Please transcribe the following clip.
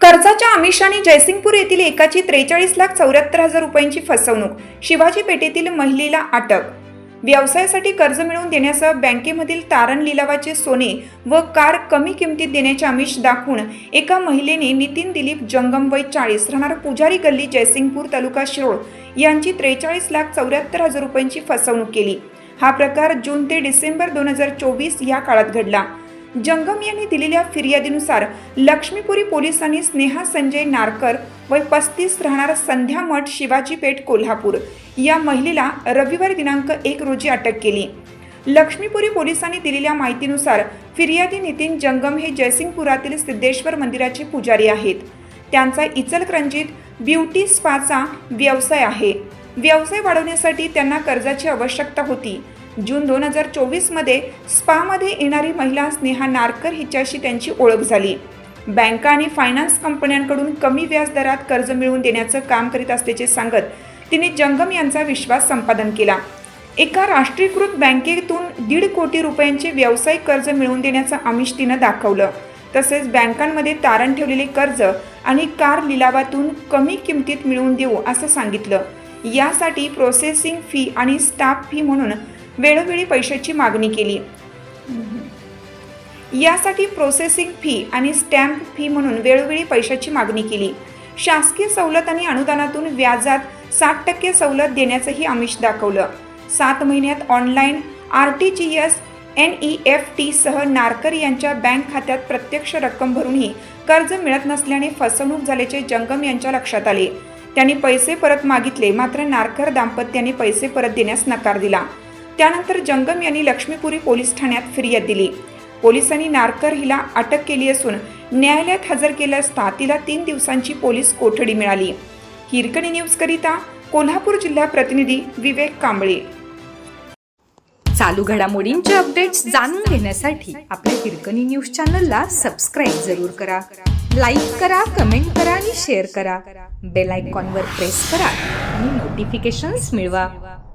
कर्जाच्या आमिषाने जयसिंगपूर येथील एकाची त्रेचाळीस लाख चौऱ्याहत्तर हजार रुपयांची फसवणूक शिवाजी पेठेतील महिलेला अटक व्यवसायासाठी कर्ज मिळवून देण्यासह बँकेमधील तारण लिलावाचे सोने व कार कमी किमतीत देण्याचे आमिष दाखवून एका महिलेने नितीन दिलीप जंगम वय चाळीस राहणार पुजारी गल्ली जयसिंगपूर तालुका शिरोळ यांची त्रेचाळीस लाख चौऱ्याहत्तर हजार रुपयांची फसवणूक केली. हा प्रकार जून ते डिसेंबर दोन हजार चोवीस या काळात घडला. जंगम यांनी दिलेल्या फिर्यादीनुसार लक्ष्मीपुरी पोलिसांनी स्नेहा संजय नारकर वय पस्तीस राहणार संध्या मठ शिवाजी पेठ कोल्हापूर या महिलेला रविवार दिनांक एक रोजी अटक केली. लक्ष्मीपुरी पोलिसांनी दिलेल्या माहितीनुसार फिर्यादी नितीन जंगम हे जयसिंगपुरातील सिद्धेश्वर मंदिराचे पुजारी आहेत. त्यांचा इचलकरंजीत ब्युटी स्पाचा व्यवसाय आहे. व्यवसाय वाढवण्यासाठी त्यांना कर्जाची आवश्यकता होती. जून दोन हजार चोवीसमध्ये स्पामध्ये येणारी महिला स्नेहा नारकर हिच्याशी त्यांची ओळख झाली. बँका आणि फायनान्स कंपन्यांकडून कमी व्याजदरात कर्ज मिळवून देण्याचं काम करीत असल्याचे सांगत तिने जंगम यांचा विश्वास संपादन केला. एका राष्ट्रीयकृत बँकेतून दीड कोटी रुपयांचे व्यावसायिक कर्ज मिळवून देण्याचं आमिष तिनं दाखवलं. तसेच बँकांमध्ये तारण ठेवलेले कर्ज आणि कार लिलावातून कमी किमतीत मिळवून देऊ असं सांगितलं. यासाठी प्रोसेसिंग फी आणि स्टाफ फी म्हणून वेळोवेळी पैशाची मागणी केली. यासाठी प्रोसेसिंग फी आणि स्टॅम्प फी म्हणून वेळोवेळी पैशाची मागणी केली. शासकीय सवलत आणि अनुदानातून व्याजात साठ टक्के सवलत देण्याचंही आमिष दाखवलं. सात महिन्यात online R T G S N E F T सह नारकर यांच्या बँक खात्यात प्रत्यक्ष रक्कम भरूनही कर्ज मिळत नसल्याने फसवणूक झाल्याचे जंगम यांच्या लक्षात आले. त्यांनी पैसे परत मागितले मात्र नारकर दाम्पत्याने पैसे परत देण्यास नकार दिला. त्यानंतर जंगम यांनी लक्ष्मीपुरी पोलीस ठाण्यात फिर्याद दिली. पोलिसांनी नारकर हिला अटक केली असून न्यायालयात हजर केलं असता तिला तीन दिवसांची पोलीस कोठडी मिळाली. हिरकणी न्यूजकरिता कोल्हापूर जिल्हा प्रतिनिधी विवेक कांबळे. चालू घडामोडींचे अपडेट्स जाणून घेण्यासाठी आपल्या हिरकणी न्यूज चॅनलला सबस्क्राईब जरूर करा. लाईक करा कमेंट करा आणि शेअर करा. बेल आयकॉनवर प्रेस करा आणि नोटिफिकेशन्स मिळवा.